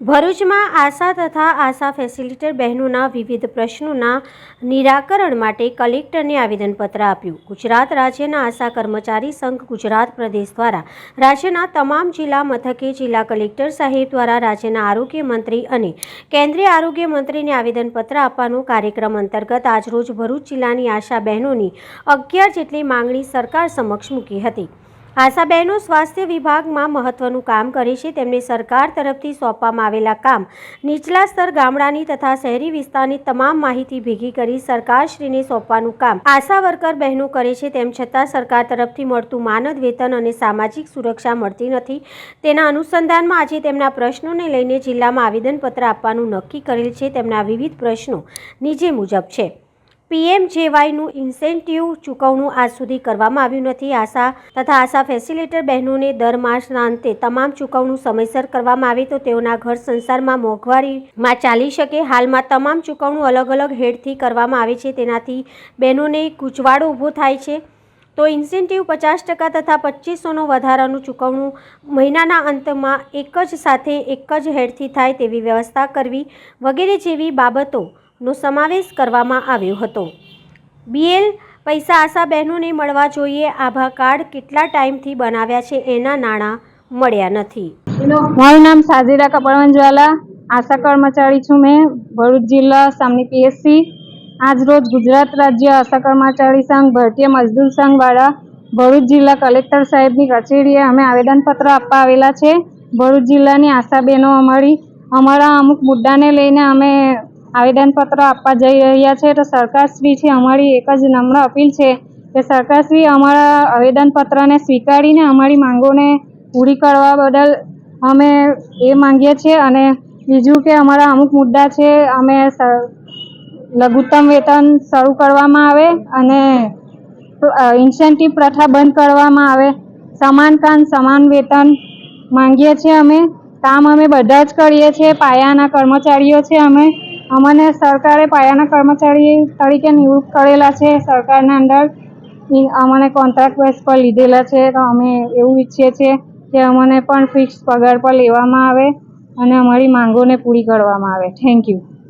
ભરૂચમાં આશા તથા આશા ફેસિલિટર બહેનોના વિવિધ પ્રશ્નોના નિરાકરણ માટે કલેક્ટરને આવેદનપત્ર આપ્યું. ગુજરાત રાજ્યના આશા કર્મચારી સંઘ ગુજરાત પ્રદેશ દ્વારા રાજ્યના તમામ જિલ્લા મથકે જિલ્લા કલેક્ટર સાહેબ દ્વારા રાજ્યના આરોગ્ય મંત્રી અને કેન્દ્રીય આરોગ્ય મંત્રીને આવેદનપત્ર આપવાનો કાર્યક્રમ અંતર્ગત આજરોજ ભરૂચ જિલ્લાની આશા બહેનોની અગિયાર જેટલી માંગણી સરકાર સમક્ષ મૂકી હતી. આશા બહેનો સ્વાસ્થ્ય વિભાગમાં મહત્વનું કામ કરે છે. તેમને સરકાર તરફથી સોંપવામાં આવેલા કામ નીચલા સ્તર ગામડાની તથા શહેરી વિસ્તારની તમામ માહિતી ભેગી કરી સરકારશ્રીને સોંપવાનું કામ આશા વર્કર બહેનો કરે છે. તેમ છતાં સરકાર તરફથી મળતું માનદ વેતન અને સામાજિક સુરક્ષા મળતી નથી. તેના અનુસંધાનમાં આજે તેમના પ્રશ્નોને લઈને જિલ્લામાં આવેદનપત્ર આપવાનું નક્કી કરેલ છે. તેમના વિવિધ પ્રશ્નો નીચે મુજબ છે. પીએમજેવાયનું ઇન્સેન્ટિવ ચૂકવણું આજ સુધી કરવામાં આવ્યું નથી. આશા તથા આશા ફેસિલિટર બહેનોને દર માસના અંતે તમામ ચૂકવણું સમયસર કરવામાં આવે તો તેઓના ઘર સંસારમાં મોંઘવારીમાં ચાલી શકે. હાલમાં તમામ ચૂકવણું અલગ અલગ હેડથી કરવામાં આવે છે. તેનાથી બહેનોને ગૂંચવાડો ઊભો થાય છે. તો ઇન્સેન્ટિવ પચાસ ટકા તથા પચીસોનો વધારાનું ચૂકવણું મહિનાના અંતમાં એક જ સાથે એક જ હેડથી થાય તેવી વ્યવસ્થા કરવી વગેરે જેવી બાબતોનો સમાવેશ કરવામાં આવ્યો હતો. બીએલ પૈસા આશા બહેનોને મળવા જોઈએ. આભા કાર્ડ કેટલા ટાઈમથી બનાવ્યા છે એના નાણાં મળ્યા નથી. મારું નામ સાજીરા કપડવંજવાલા આશા કર્મચારી છું મેં. ભરૂચ જિલ્લા સામની પીએસસી. આજ રોજ ગુજરાત રાજ્ય આશા કર્મચારી સંઘ, ભારતીય મજદૂર સંઘ દ્વારા ભરૂચ જિલ્લા કલેક્ટર સાહેબની કચેરીએ અમે આવેદનપત્ર આપવા આવેલા છે. ભરૂચ જિલ્લાની આશા બહેનો અમારી, અમારા અમુક મુદ્દાને લઈને અમે આવેદનપત્ર આપવા જઈ રહ્યા છે તો સરકારશ્રીથી અમારી એક જ નમ્ર અપીલ છે કે સરકારશ્રી અમારા આવેદનપત્રને સ્વીકારીને અમારી માંગોને પૂરી કરવા બદલ અમે એ માંગીએ છીએ અને બીજું કે અમારા અમુક મુદ્દા છે, અમે લઘુત્તમ વેતન શરૂ કરવામાં આવે અને ઇન્સેન્ટિવ પ્રથા બંધ કરવામાં આવે. સમાન કામ સમાન વેતન માંગીએ છીએ અમે. કામ અમે બધા જ કરીએ છીએ, પાયાના કર્મચારીઓ છે અમે. અમને સરકારે પાયાના કર્મચારી તરીકે નિવૃત્ત કરેલા છે. સરકારના અંદર અમને કોન્ટ્રાક્ટ બેઝ પર લીધેલા છે. તો અમે એવું ઈચ્છીએ છીએ કે અમને પણ ફિક્સ પગાર પર લેવામાં આવે અને અમારી માંગોને પૂરી કરવામાં આવે. Thank you